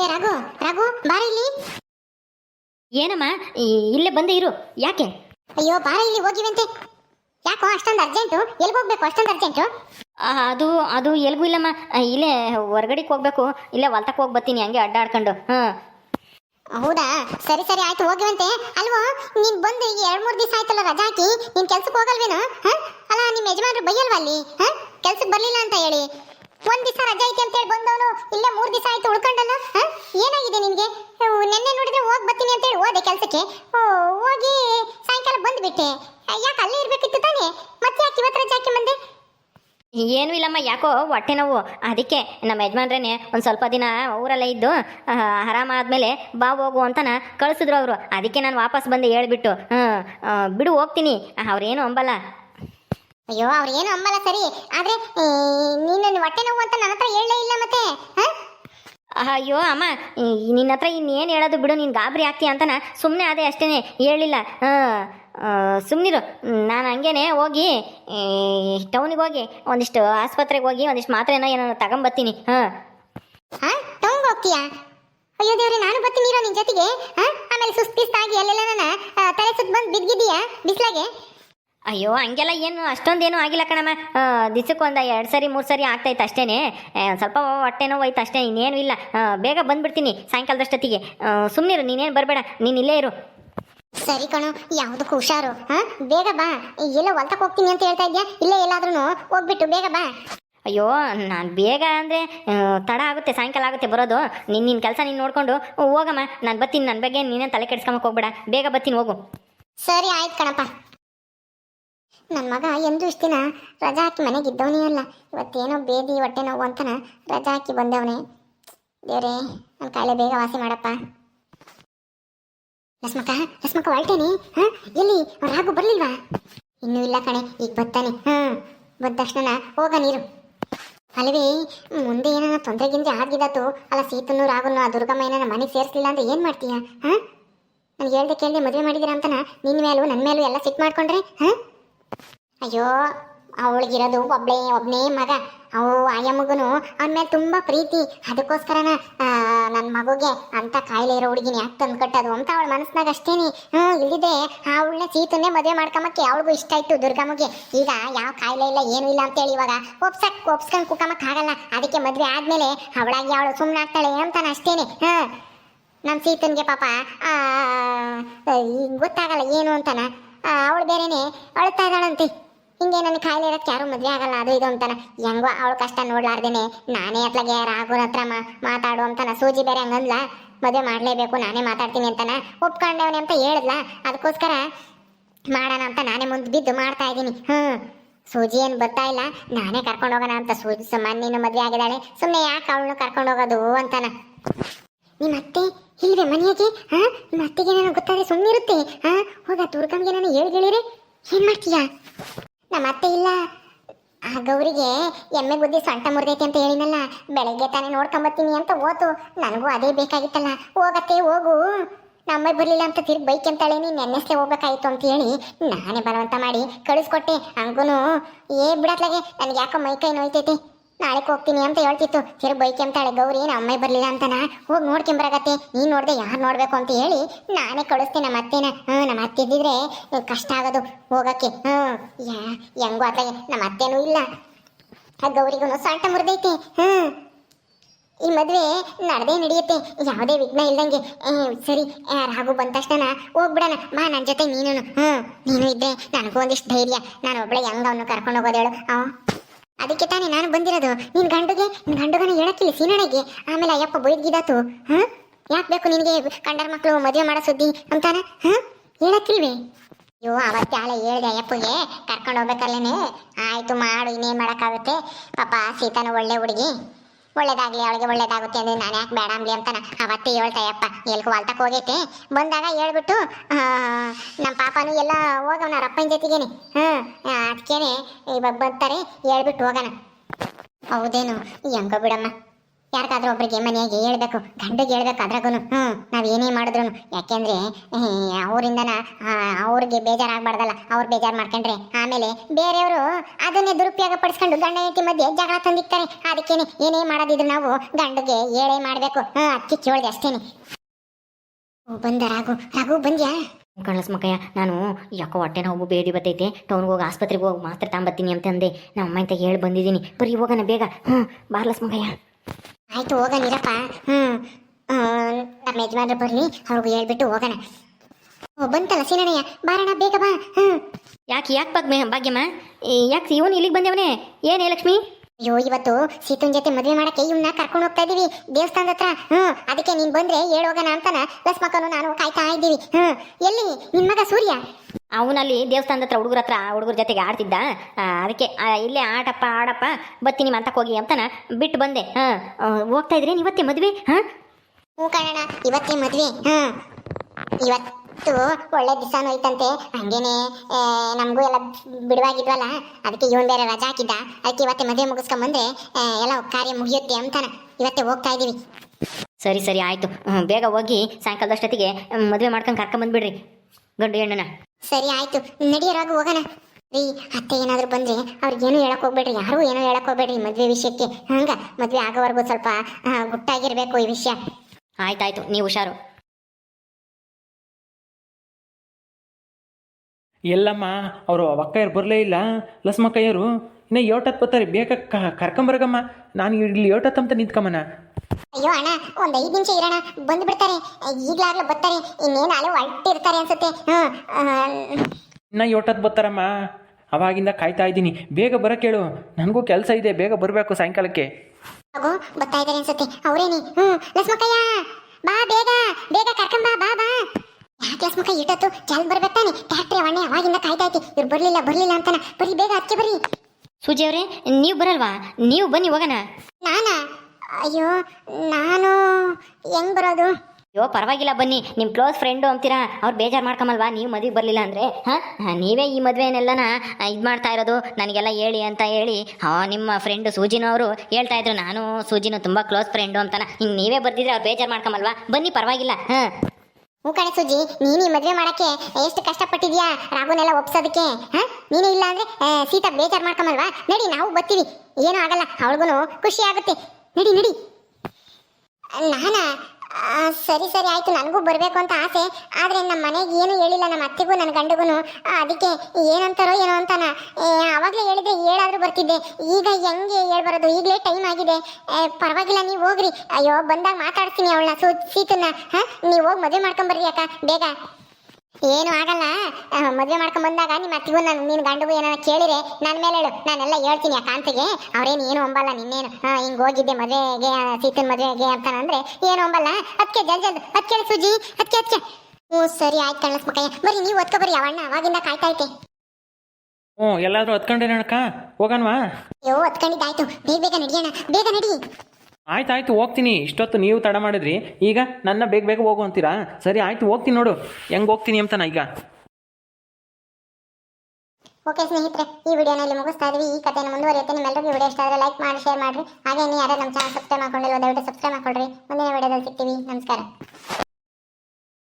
ಏ ರಘು ರಘು ಬಾರ ಇಲ್ಲಿ. ಏನಮ್ಮ ಇಲ್ಲೇ ಬಂದೆ ಇರು. ಯಾಕೆ? ಅಯ್ಯೋ ಬಾರ ಇಲ್ಲಿ ಹೋಗಿವಂತೆ. ಯಾಕೋ ಅಷ್ಟೊಂದು ಅರ್ಜೆಂಟು ಎಲ್ಲಿ ಹೋಗ್ಬೇಕು? ಅಷ್ಟೊಂದು ಅರ್ಜೆಂಟು ಅದು ಅದು ಎಲ್ಗೂ ಇಲ್ಲಮ್ಮ. ಇಲ್ಲೇ ಹೊರ್ಗಡೆಗೆ ಹೋಗ್ಬೇಕು. ಇಲ್ಲೇ ಹೊಲ್ತಕ್ಕೆ ಹೋಗಿ ಬರ್ತೀನಿ ಹಂಗೆ ಅಡ್ಡಾಡ್ಕೊಂಡು. ಹ್ಞೂ ಹೌದಾ? ಸರಿ ಸರಿ ಆಯ್ತು ಹೋಗಿವಂತೆ. ಅಲ್ವೋ ನೀನು ಬಂದು ಈಗ ಎರಡು ಮೂರು ದಿವಸ ಆಯ್ತಲ್ಲ ರಜಾ ಹಾಕಿ ನೀನ್ ಕೆಲ್ಸಕ್ಕೆ ಹೋಗಲ್ವೇನು? ಹ? ಅಲ್ಲ ನಿಮ್ಮ ಯಜಮಾನ್ರು ಬೈಯಲ್ವಾ ಅಲ್ಲಿ? ಹ? ಕೆಲ್ಸಕ್ಕೆ ಬರಲಿಲ್ಲ ಅಂತ ಹೇಳಿ. ಒಂದ್ ದಿವಸ ರಜಾ ಐತೆ ಅಂತ ಹೇಳಿ ಬಂದವನು, ಇಲ್ಲೇ ಮೂರ್ ದಿವಸ ಆಯ್ತು ಉಳ್ಕೊಂಡಲ್ಲ ಏನಾಗಿದೆ ನಿನ್ಗೆ? ನಿನ್ನೆ ನೋಡಿದ್ರೆ ಹೋಗ್ ಬರ್ತೀನಿ ಅಂತ ಹೇಳಿ ಹೋದೆ ಕೆಲ್ಸಕ್ಕೆ. ಹೋಗಿ ಸಾಯಂಕಾಲ ಬಂದ್ಬಿಟ್ಟೆ. ಯಾಕೆ ಅಲ್ಲೇ ಇರ್ಬೇಕಿತ್ತು ತಾನೆ? ಮತ್ತೆ ಯಾಕೆ ಇವತ್ತು ರಜಾ ಹಾಕಿ ಬಂದೆ? ಏನೂ ಇಲ್ಲಮ್ಮ, ಯಾಕೋ ಹೊಟ್ಟೆ ನೋವು. ಅದಕ್ಕೆ ನಮ್ಮ ಯಜಮಾನ್ರೇನೆ ಒಂದು ಸ್ವಲ್ಪ ದಿನ ಊರಲ್ಲೇ ಇದ್ದು ಆರಾಮ ಆದಮೇಲೆ ಬಾ ಹೋಗು ಅಂತನ ಕಳಿಸಿದ್ರು ಅವರು. ಅದಕ್ಕೆ ನಾನು ವಾಪಸ್ ಬಂದು ಹೇಳ್ಬಿಟ್ಟು ಹಾಂ ಬಿಡು ಹೋಗ್ತೀನಿ. ಅವ್ರೇನು ಅಂಬಲ್ಲ. ಅಯ್ಯೋ ಅವ್ರು ಏನು ಅಂಬಲ್ಲ ಸರಿ. ಆದ್ರೆ ನೀನು ಹೊಟ್ಟೆ ನೋವು ಅಂತ ನನ್ನ ಹತ್ರ ಹೇಳಲೇ ಇಲ್ಲ ಮತ್ತೆ? ಅಯ್ಯೋ ಅಮ್ಮ ನಿನ್ನ ಹತ್ರ ಇನ್ನೇನು ಹೇಳೋದು ಬಿಡು ನೀನು ಗಾಬರಿ ಆಗ್ತೀಯ ಅಂತನ ಸುಮ್ಮನೆ ಅದೇ ಅಷ್ಟೇ ಹೇಳಿಲ್ಲ. ಹಾಂ ಸುಮ್ಮನಿರು ನಾನು ಹಂಗೇನೆ ಹೋಗಿ ಟೌನಿಗೆ ಹೋಗಿ ಒಂದಿಷ್ಟು ಆಸ್ಪತ್ರೆಗೆ ಹೋಗಿ ಒಂದಿಷ್ಟು ಮಾತ್ರೆನ ಏನೋ ತಗೊಂಬರ್ತೀನಿ ಹಾಂ? ಹಾ? ಟೌನ್ಗೆ ಹೋಗ್ತೀಯಾ? ಅಯ್ಯೋ ದೇವ್ರಿ ನಾನು ಬರ್ತೀನಿ ಇರೋ ನಿನ್ನ ಜೊತೆಗೆ ಹಾ? ಆಮೇಲೆ ಸುಸ್ತಿಸ್ತಾಗಿ ಅಲ್ಲೆಲ್ಲ ನಾನು ತಲೆ ಸುತ್ತ ಬಂದು ಬಿದ್ದಿದ್ದೀಯಾ ಬಿಸ್ಲಾಗೆ? ಅಯ್ಯೋ ಹಂಗೆಲ್ಲ ಏನು ಅಷ್ಟೊಂದೇನು ಆಗಿಲ್ಲ ಕಣಮ್ಮ. ದಿಸಕ್ಕೆ ಒಂದು ಎರಡು ಸರಿ ಮೂರು ಸರಿ ಆಗ್ತೈತೆ ಅಷ್ಟೇನೆ. ಒಂದು ಸ್ವಲ್ಪ ಹೊಟ್ಟೆ ನೋವು ಐತೆ ಅಷ್ಟೇ ಇನ್ನೇನು ಇಲ್ಲ. ಬೇಗ ಬಂದ್ಬಿಡ್ತೀನಿ ಸಾಯಂಕಾಲದಷ್ಟೊತ್ತಿಗೆ. ಸುಮ್ಮನಿರು ನೀನೇನು ಬರಬೇಡ ನೀನು ಇಲ್ಲೇ ಇರು. ಸರಿ ಕಣು ಯಾವುದಕ್ಕೂ ಹುಷಾರು. ಹಾಂ ಬೇಗ ಬಾ. ಎಲ್ಲ ಹೊಲ್ತಕ್ಕೆ ಹೋಗ್ತೀನಿ ಅಂತ ಹೇಳ್ತಾ ಇದ್ಯಾ? ಇಲ್ಲೇ ಎಲ್ಲಾದ್ರೂ ಹೋಗ್ಬಿಟ್ಟು ಬೇಗ ಬಾ. ಅಯ್ಯೋ ನಾನು ಬೇಗ ಅಂದರೆ ತಡ ಆಗುತ್ತೆ ಸಾಯಂಕಾಲ ಆಗುತ್ತೆ ಬರೋದು. ನಿನ್ನ ನಿನ್ನ ಕೆಲಸ ನೀನು ನೋಡಿಕೊಂಡು ಹೋಗಮ್ಮ. ನಾನು ಬರ್ತೀನಿ ನನ್ನ ಬಗ್ಗೆ ನೀನೇ ತಲೆ ಕೆಡ್ಸ್ಕೊಂಬಕ್ಕೆ ಹೋಗ್ಬೇಡ. ಬೇಗ ಬರ್ತೀನಿ ಹೋಗು. ಸರಿ ಆಯ್ತು ಕಣಪ್ಪ. ನನ್ನ ಮಗ ಎಂದು ಇಷ್ಟು ದಿನ ರಜಾ ಹಾಕಿ ಮನೆಗೆ ಇದ್ದವನೇ ಅಲ್ಲ. ಇವತ್ತೇನೋ ಬೇದಿ, ಹೊಟ್ಟೆ ನೋವು ಅಂತನ ರಜಾ ಹಾಕಿ ಬಂದವನೇ. ದೇವ್ರೇ ನನ್ನ ಕಾಯಿಲೆ ಬೇಗ ವಾಸಿ ಮಾಡಪ್ಪ. ಲಸ್ಮಕ್ಕ ಲಸ್ಮಕ್ಕ ಹೊರಟೇನಿ ಹಾಂ? ಎಲ್ಲಿ? ರಾಗು ಬರಲಿಲ್ವಾ? ಇನ್ನೂ ಇಲ್ಲ ಕಣೆ, ಈಗ ಬರ್ತಾನೆ. ಹಾ, ಬಂದ ತಕ್ಷಣ ಹೋಗ ನೀರು. ಅಲ್ವೇ, ಮುಂದೆ ಏನೋ ತೊಂದರೆ ಗಿಂದ್ರೆ ಆಗಿದ್ದಾತು ಅಲ್ಲ ಸೀತನ್ನು ರಾಗುನು ಆ ದುರ್ಗಮ್ಮ ಏನಾರ ಮನೆಗೆ ಸೇರಿಸಲಿಲ್ಲ ಅಂದ್ರೆ ಏನು ಮಾಡ್ತೀಯಾ? ಹಾ? ನನಗೆ ಹೇಳ್ದೆ ಕೇಳ್ದೆ ಮದುವೆ ಮಾಡಿದಿರ ಅಂತನ ನಿನ್ನ ಮೇಲೂ ನನ್ನ ಮೇಲೂ ಎಲ್ಲ ಸಿಟ್ಟು ಮಾಡ್ಕೊಂಡ್ರೆ? ಹಾ? ಅಯ್ಯೋ, ಅವಳಿಗಿರೋದು ಒಬ್ಳೇ, ಒಬ್ನೇ ಮಗ. ಅವು ಆಯಾ ಮಗುನು ಅವನ ಮೇಲೆ ತುಂಬಾ ಪ್ರೀತಿ. ಅದಕ್ಕೋಸ್ಕರನ ನನ್ನ ಮಗುಗೆ ಅಂತ ಕಾಯಿಲೆ ಇರೋ ಹುಡುಗಿನ ಯಾಕೆ ತಂದು ಕಟ್ಟೋದು ಅಂತ ಅವಳ ಮನಸ್ಸಿನಾಗ ಅಷ್ಟೇನಿ. ಹ್ಞೂ ಇಲ್ಲಿದೆ ಆ ಅವಳನ್ನ ಸೀತನ್ನೇ ಮದುವೆ ಮಾಡ್ಕೊಂಬಕ್ಕೆ ಅವಳಿಗೂ ಇಷ್ಟ ಇತ್ತು ದುರ್ಗಮ್ಮಗೆ ಈಗ ಯಾವ ಕಾಯಿಲೆ ಇಲ್ಲ, ಏನೂ ಇಲ್ಲ ಅಂತೇಳಿ ಇವಾಗ ಒಪ್ಸಕ್, ಒಪ್ಸ್ಕೊಂಡು ಆಗಲ್ಲ. ಅದಕ್ಕೆ ಮದುವೆ ಆದಮೇಲೆ ಅವಳಾಗಿ ಅವಳು ಸುಮ್ಮನೆ ಆಗ್ತಾಳೆ ಅಂತಾನೆ ಅಷ್ಟೇನೆ. ಹಾಂ. ನಮ್ಮ ಸೀತನ್ಗೆ ಪಾಪ ಗೊತ್ತಾಗಲ್ಲ ಏನು ಅಂತಾನ. ಅವಳು ಬೇರೆನೆ. ಅಳ್ತಾ ಇದ್ದಾಳಂತೆ. ಹಿಂಗೆ ನನ್ನ ಕಾಯಿಲೆ ಇರೋಕ್ಕೆ ಯಾರು ಮದುವೆ ಆಗಲ್ಲ, ಅದು ಇದು ಅಂತಾನ. ಹೆಂಗೋ ಅವಳು ಕಷ್ಟ ನೋಡ್ಲಾರ್ದೇನೆ. ನಾನೇ ಅತ್ಲಾಗೆ ರಾಘುನ ಹತ್ರ ಮಾತಾಡು ಅಂತಾನ. ಸೂಜಿ ಬೇರೆ ಹಂಗಂದ್ಲ, ಮದುವೆ ಮಾಡಲೇಬೇಕು, ನಾನೇ ಮಾತಾಡ್ತೀನಿ ಅಂತಾನ. ಒಪ್ಕೊಂಡವನೆ ಅಂತ ಹೇಳಿದ್ಲ. ಅದಕ್ಕೋಸ್ಕರ ಮಾಡೋಣ ಅಂತ ನಾನೇ ಮುಂದೆ ಬಿದ್ದು ಮಾಡ್ತಾ ಇದ್ದೀನಿ. ಹ್ಞೂ ಸೂಜಿ ಏನು ಬರ್ತಾ ಇಲ್ಲ. ನಾನೇ ಕರ್ಕೊಂಡು ಹೋಗೋಣ ಅಂತ ಸೂಜಿ ಮೊನ್ನೆನು ಮದುವೆ ಆಗಿದ್ದಾಳೆ. ಸುಮ್ಮನೆ ಯಾಕೆ ಅವಳನ್ನು ಕರ್ಕೊಂಡು ಹೋಗೋದು ಅಂತಾನ. ನಿಮ್ಮ ಅತ್ತೆ ಇಲ್ವೇ ಮನೆಯಾಗೆ ಹಾ ನಿಮ್ಮ ಅತ್ತೆಗೆ ಗೊತ್ತಾದ್ರೆ ಸುಮ್ಮನಿರುತ್ತೆ ಹಾ ಹೋಗ ದುರ್ಗಮ್ಗೆ ನಾನು ಹೇಳಿಗಳಿರಿ ಏನ್ ಮಾಡ್ತೀಯಾ? ನಮ್ಮ ಅತ್ತೆ ಇಲ್ಲ. ಆ ಗೌರಿಗೆ ಎಮ್ಮೆ ಬುದ್ಧಿ ಸೊಂಟ ಮುರಿದೈತೆ ಅಂತ ಹೇಳಿನಲ್ಲ. ಬೆಳಗ್ಗೆ ತಾನೇ ನೋಡ್ಕೊಂಬತ್ತೀನಿ ಅಂತ ಓತು. ನನಗೂ ಅದೇ ಬೇಕಾಗಿತ್ತಲ್ಲ. ಹೋಗತ್ತೆ, ಹೋಗು. ನಮ್ಮ ಬರಲಿಲ್ಲ ಅಂತ ತಿರ್ಗಿ ಬೈಕ್ ಅಂತಾಳೆ. ನೀನು ನೆನ್ನೆಸ್ಲೆ ಹೋಗ್ಬೇಕಾಯ್ತು ಅಂತ ಹೇಳಿ ನಾನೇ ಬಲವಂತ ಮಾಡಿ ಕಳಿಸ್ಕೊಟ್ಟೆ. ಹಂಗೂ ಏ, ಬಿಡತ್ಲಾಗೆ, ನನಗೆ ಯಾಕೋ ಮೈ ಕೈ ನೋಯ್ತೈತೆ. ನಾಳೆಗೆ ಹೋಗ್ತೀನಿ ಅಂತ ಹೇಳ್ತಿತ್ತು. ತಿರು ಬೈಕ್ ಅಂತಾಳೆ, ಗೌರಿ ಅಮ್ಮ ಬರಲಿಲ್ಲ ಅಂತನ? ಹೋಗಿ ನೋಡ್ಕೊಂಬರಾಗತ್ತೆ ನೀನ್ ನೋಡ್ದೆ ಯಾರು ನೋಡ್ಬೇಕು ಅಂತ ಹೇಳಿ ನಾನೇ ಕಳಿಸ್ತೀನಿ ನಮ್ಮ ಅತ್ತೆನ. ಹ್ಞೂ ನಮ್ಮ ಅತ್ತೆ ಇದ್ದಿದ್ರೆ ಕಷ್ಟ ಆಗೋದು ಹೋಗಕ್ಕೆ. ಹ್ಞೂ ಯಾ, ಹೆಂಗೋ ಅತ್ಲಾಗೆ ನಮ್ಮ ಅತ್ತೆನೂ ಇಲ್ಲ. ಆ ಗೌರಿಗೂ ಸೊಂಟ ಮುರಿದೈತೆ. ಹ್ಞೂ ಈ ಮದುವೆ ನಡೆದೇ ನಡೆಯುತ್ತೆ. ಯಾವುದೇ ವಿಘ್ನ ಇಲ್ದಂಗೆ. ಸರಿ ರಾಘು ಬಂದ ತಕ್ಷಣ ಹೋಗ್ಬಿಡಣ. ಮಾ ನನ್ನ ಜೊತೆ ನೀನು ಹ್ಞೂ ನೀನು ಇದ್ದೆ ನನಗೂ ಒಂದಿಷ್ಟು ಧೈರ್ಯ. ನಾನು ಒಬ್ಬಳೆ ಹೆಂಗ ಅವನು ಕರ್ಕೊಂಡು ಹೋಗೋದೇಳು ಅವ ಅದಕ್ಕೆ ತಾನೇ ನಾನು ಬಂದಿರೋದು. ನಿನ್ ಗಂಡುಗೆ, ನಿನ್ ಗಂಡುಗನ ಹೇಳಕ್ಕಿಲ್ಲ ಸೀನಣೆಗೆ ಆಮೇಲೆ ಅಯ್ಯಪ್ಪ ಬೈದ್ಗಿದಾತು ಹಾ? ಯಾಕೆ ಬೇಕು ನಿನಗೆ ಕಂಡರ ಮಕ್ಕಳು ಮದುವೆ ಮಾಡೋ ಸುದ್ದಿ ಅಂತಾನ? ಹಾ? ಹೇಳಕ್ಕಿಲ್ವೇ ಅಯ್ಯೋ, ಅವತ್ತೆ ಆಳೆ ಹೇಳಿದೆ ಅಯ್ಯಪ್ಪಗೆ. ಕರ್ಕೊಂಡು ಹೋಗ್ಬೇಕಲ್ಲೇನೆ. ಆಯ್ತು ಮಾಡು, ಇನ್ನೇನು ಮಾಡೋಕ್ಕಾಗುತ್ತೆ? ಪಾಪ, ಸೀತಾನ ಒಳ್ಳೆ ಹುಡುಗಿ. ಒಳ್ಳೇದಾಗ್ಲಿ, ಅವಳಿಗೆ ಒಳ್ಳೇದಾಗುತ್ತೆ ಅಂದ್ರೆ ನಾನು ಯಾಕೆ ಬೇಡ ಅಂಬ್ಲಿ ಅಂತಾನ. ಅವತ್ತೇ ಹೇಳ್ತಾಯಪ್ಪ ಎಲ್ಗೂ ವಾಲ್ತಕ್ಕೆ ಹೋಗೈತೆ. ಬಂದಾಗ ಹೇಳ್ಬಿಟ್ಟು ನಮ್ಮ ಪಾಪನು ಎಲ್ಲ ಹೋಗೋಣ ರಪ್ಪನ ಜೊತೆಗೇನೆ. ಹಾಂ ಅದಕ್ಕೇನೆ ಇವಾಗ ಬರ್ತಾರೆ, ಹೇಳ್ಬಿಟ್ಟು ಹೋಗೋಣ. ಹೌದೇನು? ಹೆಂಗೋ ಬಿಡಮ್ಮ. ಯಾರಿಗಾದ್ರೂ ಒಬ್ರಿಗೆ ಮನೆಯಾಗೆ ಹೇಳ್ಬೇಕು, ಗಂಡಿಗೆ ಹೇಳ್ಬೇಕು ಅದ್ರಾಗೂ ಹ್ಞೂ ನಾವು ಏನೇ ಮಾಡಿದ್ರು ಯಾಕೆಂದ್ರೆ ಅವರಿಂದನ ಅವ್ರಿಗೆ ಬೇಜಾರಾಗಬಾರ್ದಲ್ಲ, ಅವ್ರು ಬೇಜಾರು ಮಾಡ್ಕೊಂಡ್ರೆ. ಆಮೇಲೆ ಬೇರೆಯವರು ಅದನ್ನೇ ದುರುಪಯೋಗ ಪಡಿಸ್ಕೊಂಡು ಗಂಡ ಹೆಂಡತಿ ಮಧ್ಯೆ ಜಗಳ ತಂದಿರ್ತಾರೆ ಅದಕ್ಕೇನೆ ಏನೇ ಮಾಡೋದಿದ್ರು ನಾವು ಗಂಡಿಗೆ ಹೇಳೇ ಮಾಡಬೇಕು. ಹ್ಞೂ ಅದಕ್ಕೆ ಕೇಳಿದೆ ಅಷ್ಟೇನೆ. ಬಂದ ರಾಘು. ರಾಘು, ಬಂದ್ಯಾ? ಕಣಸ್ ಮಕ್ಕಯ್ಯ ನಾನು ಯಾಕೋ ಹೊಟ್ಟೆ ನೋವು ಬೇಡಿ ಬತ್ತೈತೆ. ಟೌನ್ಗೆ ಹೋಗಿ ಆಸ್ಪತ್ರೆಗೆ ಹೋಗಿ ಮಾತ್ರ ತಾಂಬತ್ತೀನಿ ಅಂತಂದೆ. ನಮ್ಮ ಅಮ್ಮ ಅಂತ ಹೇಳಿ ಬಂದಿದ್ದೀನಿ. ಬರೀ ಹೋಗೋಣ ಬೇಗ. ಹ್ಞೂ ಬಾರ್ಲಸ್ ಮಕ್ಕಯ್ಯ ಆಯ್ತು ಹೋಗೋಣ ಇರಪ್ಪ. ಆ, ನಮ್ಮ ಯಜಮಾನ್ರು ಬರ್ಲಿ ಅವ್ರಿಗೆ ಹೇಳ್ಬಿಟ್ಟು ಹೋಗಣ. ಓ ಬಂತಲ್ಲ ಸೀನಣ್ಣಯ್ಯ ಬಾರಣ ಬೇಗ ಬಾ. ಹ್ಞೂ ಯಾಕೆ ಯಾಕೆ ಭಾಗ್ಯಮ್ಮ? ಯಾಕೆ ಇವನು ಇಲ್ಲಿಗೆ ಬಂದೇವನೇ? ಏನೇ ಲಕ್ಷ್ಮಿ? ಅಯ್ಯೋ ಇವತ್ತು ಸೀತನ್ ಜೊತೆ ಮದುವೆ ಮಾಡಕ್ಕೆ ಇವ್ನ ಕರ್ಕೊಂಡು ಹೋಗ್ತಾ ಇದೀವಿ. ದೇವಸ್ಥಾನದ ಹತ್ರ. ಹ್ಮ್ ಅದಕ್ಕೆ ನೀನ್ ಬಂದ್ರೆ ಹೇಳೋಗೋಣ ಹೋಗೋಣ ಅಂತಾನ. ಲಸ್ಮಕ್ಕನು ನಾನು ಕಾಯ್ತಾ ಇದ್ದೀವಿ. ಹ್ಮ್ ಎಲ್ಲಿ ನಿನ್ ಮಗ ಸೂರ್ಯ? ಅವನಲ್ಲಿ ದೇವಸ್ಥಾನದ ಹತ್ರ ಹುಡುಗರ ಹತ್ರ ಹುಡುಗರ ಜೊತೆಗೆ ಆಡ್ತಿದ್ದ. ಅದಕ್ಕೆ ಇಲ್ಲೇ ಆಟಪ್ಪ ಆಡಪ್ಪ ಬತ್ತೀನಿ ಅಂತ ಹೋಗಿ ಅಂತಾನ ಬಿಟ್ಟು ಬಂದೆ. ಹಾಂ ಹೋಗ್ತಾ ಇದ್ರಿ ಇವತ್ತೇ ಮದುವೆ? ಹಾಂ? ಹ್ಞೂ ಕಾಣೋಣ ಇವತ್ತೇ ಮದುವೆ. ಹ್ಮ್ ಇವತ್ತು ಒಳ್ಳೆ ದಿವಸನೂ ಐತಂತೆ ಹಂಗೇನೆ ನಮಗೂ ಎಲ್ಲ ಬಿಡುವಾಗಿದ್ವಲ್ಲ ಅದಕ್ಕೆ ಇವನ್ ಬೇರೆ ರಜಾ ಹಾಕಿದ್ದ. ಅದಕ್ಕೆ ಇವತ್ತೆ ಮದುವೆ ಮುಗಿಸ್ಕೊಂಬಂದ್ರೆ ಎಲ್ಲ ಕಾರ್ಯ ಮುಗಿಯುತ್ತೆ ಅಂತಾನ. ಇವತ್ತೇ ಹೋಗ್ತಾ ಇದೀವಿ. ಸರಿ ಸರಿ ಆಯ್ತು. ಬೇಗ ಹೋಗಿ ಸಾಯಂಕಾಲದಷ್ಟೊತ್ತಿಗೆ ಮದುವೆ ಮಾಡ್ಕೊಂಡು ಕರ್ಕೊಂಬಂದ್ಬಿಡ್ರಿ ಗಂಡು ಹೆಣ್ಣನ ಸರಿ ಆಯ್ತು. ನಡಿಯರಾಗ ಹೋಗೋಣ. ರೀ ಅತ್ತೆ ಏನಾದ್ರು ಬಂದ್ರೆ ಅವ್ರಿಗೇನು ಹೇಳಕ್ ಹೋಗ್ಬೇಡ್ರಿ. ಯಾರು ಏನೂ ಹೇಳಕ್ ಹೋಗ್ಬೇಡ್ರಿ ಮದ್ವೆ ವಿಷಯಕ್ಕೆ. ಹಂಗ ಮದ್ವೆ ಆಗೋವರೆಗೂ ಸ್ವಲ್ಪ ಗುಟ್ಟಾಗಿರ್ಬೇಕು ಈ ವಿಷಯ. ಆಯ್ತಾಯ್ತು ನೀವು ಹುಷಾರು. ಎಲ್ಲಮ್ಮ ಅವರು ಅಕ್ಕಯ್ಯರು ಬರಲೇ ಇಲ್ಲ. ಲಸ್ಮಕ್ಕಯ್ಯರು ಇನ್ನೇ ಯೋಟತ್ ಬರ್ತಾರೆ. ಬೇಗ ಕ ಕರ್ಕೊಂಬರಗಮ್ಮ. ನಾನು ಇಲ್ಲಿ ಯೋಟತ್ ಅಂತ ನಿಂತ್ಕಮ್ಮನ. ಅಯ್ಯೋ ಅಣ್ಣ ಒಂದು ಐದು ನಿಮಿಷ ಇರೋಣ. ಬಂದು ಬಿಡ್ತಾರೆ. ಈಗಲಾಗ್ಲೂ ಬರ್ತಾರೆ. ಇನ್ನೇನು ಅಲ್ಲೂ ಹೊರಟಿರ್ತಾರೆ ಅನ್ಸುತ್ತೆ. ಇನ್ನ ಇನ್ನು ಬರ್ತಾರಮ್ಮ. ಅವಾಗಿಂದ ಕಾಯ್ತಾ ಇದ್ದೀನಿ. ಬೇಗ ಬರ ಕೇಳು. ನನಗೂ ಕೆಲಸ ಇದೆ. ಬೇಗ ಬರಬೇಕು ಸಾಯಂಕಾಲಕ್ಕೆ. ಮಗು ಬರ್ತಾ ಇದ್ದಾರೆ ಅನ್ಸುತ್ತೆ. ಅವರೇನಿ? ಹ್ಞೂ ಲಸ್ಮಕ್ಕಯ್ಯ ಬಾ ಬೇಗ. ಬೇಗ ಕರ್ಕೊಂಬಾ ಬಾ ಬಾ. ಬಾ ಮುಖ ಇಟ್ಟತ್ತು ಜಲ್ ಬರ್ಬೇಕಾನೆ ಟ್ಯಾಕ್ಟ್ರಿ ಅವಣ್ಣೆ ಅವಾಗಿಂದ ಕಾಯ್ತಾ ಐತಿ ಇವ್ರು ಬರ್ಲಿಲ್ಲ ಬರ್ಲಿಲ್ಲ ಅಂತಾನ. ಬರ್ರಿ ಬೇಗ ಅದಕ್ಕೆ ಬರ್ರಿ. ಸೂಜಿ ಅವರೇ ನೀವು ಬರಲ್ವಾ? ನೀವು ಬನ್ನಿ ಹೋಗೋಣ. ನಾನಾ? ಅಯ್ಯೋ ನಾನು ಹೆಂಗ್ ಬರೋದು? ಅಯ್ಯೋ ಪರವಾಗಿಲ್ಲ ಬನ್ನಿ. ನಿಮ್ಮ ಕ್ಲೋಸ್ ಫ್ರೆಂಡು ಅಂತೀರಾ? ಅವ್ರು ಬೇಜಾರು ಮಾಡ್ಕೊಂಬಲ್ವಾ ನೀವು ಮದುವೆ ಬರಲಿಲ್ಲ ಅಂದರೆ? ಹಾಂ? ನೀವೇ ಈ ಮದುವೆನೆಲ್ಲನ ಇದು ಮಾಡ್ತಾ ಇರೋದು? ನನಗೆಲ್ಲ ಹೇಳಿ ಅಂತ ಹೇಳಿ. ಹಾಂ ನಿಮ್ಮ ಫ್ರೆಂಡು ಸೂಜಿನೂ ಅವರು ಹೇಳ್ತಾ ಇದ್ರು. ನಾನು ಸೂಜಿನು ತುಂಬ ಕ್ಲೋಸ್ ಫ್ರೆಂಡು ಅಂತಾನ. ಹಿಂಗೆ ನೀವೇ ಬರ್ದಿದ್ರೆ ಅವ್ರು ಬೇಜಾರು ಮಾಡ್ಕೊಂಬಲ್ವಾ ಬನ್ನಿ ಪರವಾಗಿಲ್ಲ. ಹಾಂ. ಹ್ಞೂ ಕಣೆ ಸುಜಿ ನೀನು ಈ ಮದುವೆ ಮಾಡೋಕ್ಕೆ ಎಷ್ಟು ಕಷ್ಟಪಟ್ಟಿದ್ಯಾ ರಾಘುನೆಲ್ಲ ಒಪ್ಸೋದಕ್ಕೆ, ಹಾಂ? ನೀನು ಇಲ್ಲ ಅಂದರೆ ಸೀತಾ ಬೇಜಾರು ಮಾಡ್ಕೊಂಬಲ್ವಾ? ನಡಿ, ನಾವು ಬರ್ತೀವಿ. ಏನೂ ಆಗಲ್ಲ ಅವಳಿಗೂ ಖುಷಿ ಆಗುತ್ತೆ. ನಡಿ ನಡಿ. ನಾನಾ ಸರಿ ಸರಿ, ಆಯ್ತು. ನನಗೂ ಬರಬೇಕು ಅಂತ ಆಸೆ. ಆದರೆ ನಮ್ಮ ಮನೆಗೆ ಏನು ಹೇಳಿಲ್ಲ, ನಮ್ಮ ಅತ್ತೆಗೂ, ನನ್ನ ಗಂಡಗೂ ಅದಕ್ಕೆ ಏನಂತಾರೋ ಏನೋ ಅಂತಾನ. ಆವಾಗಲೇ ಹೇಳಿದ್ರೆ ಹೇಳಾದ್ರೂ ಬರ್ತಿದ್ದೆ. ಈಗ ಹೆಂಗೆ ಹೇಳ್ಬರೋದು? ಈಗಲೇ ಟೈಮ್ ಆಗಿದೆ. ಪರವಾಗಿಲ್ಲ, ನೀವು ಹೋಗ್ರಿ. ಅಯ್ಯೋ, ಬಂದಾಗ ಮಾತಾಡ್ತೀನಿ ಅವಳನ್ನ, ಸೂ ಸೀತನ್ನ. ಹಾಂ? ನೀವು ಹೋಗಿ ಮದುವೆ ಮಾಡ್ಕೊಂಬರ್ರಿ ಅಕ್ಕ. ಬೇಗ. ಏನು ಆಗಲ್ಲ. ಮದುವೆ ಮಾಡ್ಕೊಂಡ್ ಬಂದಾಗ ನಿಮ್ಮ ಅತ್ತಿಗೂ ನಾನು ನಿನ್ನ ಗಂಡಗೂ ಏನಾರ ಕೇಳಿರೆ ನನ್ನ ಮೇಲೆ ಹೇಳು. ನಾನೆಲ್ಲ ಹೇಳ್ತೀನಿ ಆ ಕಾಂತಿಗೆ. ಅವ್ರೇನು ಏನು ಒಂಬಲ್ಲ ನಿನ್ನೇನು. ಹಿಂಗೆ ಹೋಗಿದ್ದೆ ಮದುವೆಗೆ ಸೀತನ ಮದುವೆಗೆ ಅಂತಾನಂದ್ರೆ ಏನು ಒಂಬಲ್ಲ ಅದಕ್ಕೆ ಜಲ್ ಜಲ್ ಅದಕ್ಕೆ ಸುಜಿ ಅದಕ್ಕೆ ಅದಕ್ಕೆ ಹ್ಞೂ ಸರಿ ಆಯ್ತು ಕಳ್ಳಸ್ ಮಕ್ಕಯ್ಯ ಬರ್ರಿ ನೀವು ಒತ್ಕೊ ಬರಿ ಅವಣ್ಣ ಅವಾಗಿಂದ ಕಾಯ್ತಾ ಐತೆ ಹ್ಞೂ ಎಲ್ಲಾದರೂ ಹತ್ಕೊಂಡೇನಕ್ಕ ಹೋಗೋಣವಾ? ಅಯ್ಯೋ ಹತ್ಕೊಂಡಿದ್ದಾಯ್ತು. ಬೇಗ ಬೇಗ ನಡಿಯೋಣ ಬೇಗ ನಡಿ. ಆಯ್ತು ಆಯ್ತು, ಹೋಗ್ತೀನಿ. ಇಷ್ಟೊತ್ತು ನೀವು ತಡ ಮಾಡಿದ್ರಿ. ಈಗ ನನ್ನ ಬೇಗ ಬೇಗ ಹೋಗು ಅಂತೀರಾ? ಸರಿ, ಆಯ್ತು, ಹೋಗ್ತೀನಿ ನೋಡು. ಹೆಂಗ್ ಹೋಗ್ತೀನಿ ಅಂತನ ಈಗ. ಓಕೆ ಸ್ನೇಹಿತರೆ, ಈ ವಿಡಿಯೋನಲ್ಲಿ ಮುಗಿಸ್ತಾ ಇದೀವಿ. ಈ ಕಥೆಯನ್ನು ಮುಂದುವರಿಯುತ್ತೆ. ನಿಮ್ಮೆಲ್ಲರಿಗೂ ವಿಡಿಯೋ ಇಷ್ಟ ಆದರೆ ಲೈಕ್ ಮಾಡಿ, ಶೇರ್ ಮಾಡಿರಿ. ಹಾಗೆ ನೀವು ಯಾರು ನಮ್ಮ ಚಾನಲ್ ಸಬ್ಸ್ಕ್ರೈಬ್ ಮಾಡ್ಕೊಂಡಿಲ್ಲ ದಯವಿಟ್ಟು ಸಬ್ಸ್ಕ್ರೈಬ್ ಮಾಡ್ಕೊಳ್ರಿ. ಮುಂದಿನ ವಿಡಿಯೋದಲ್ಲಿ ಸಿಗ್ತೀವಿ. ನಮಸ್ಕಾರ.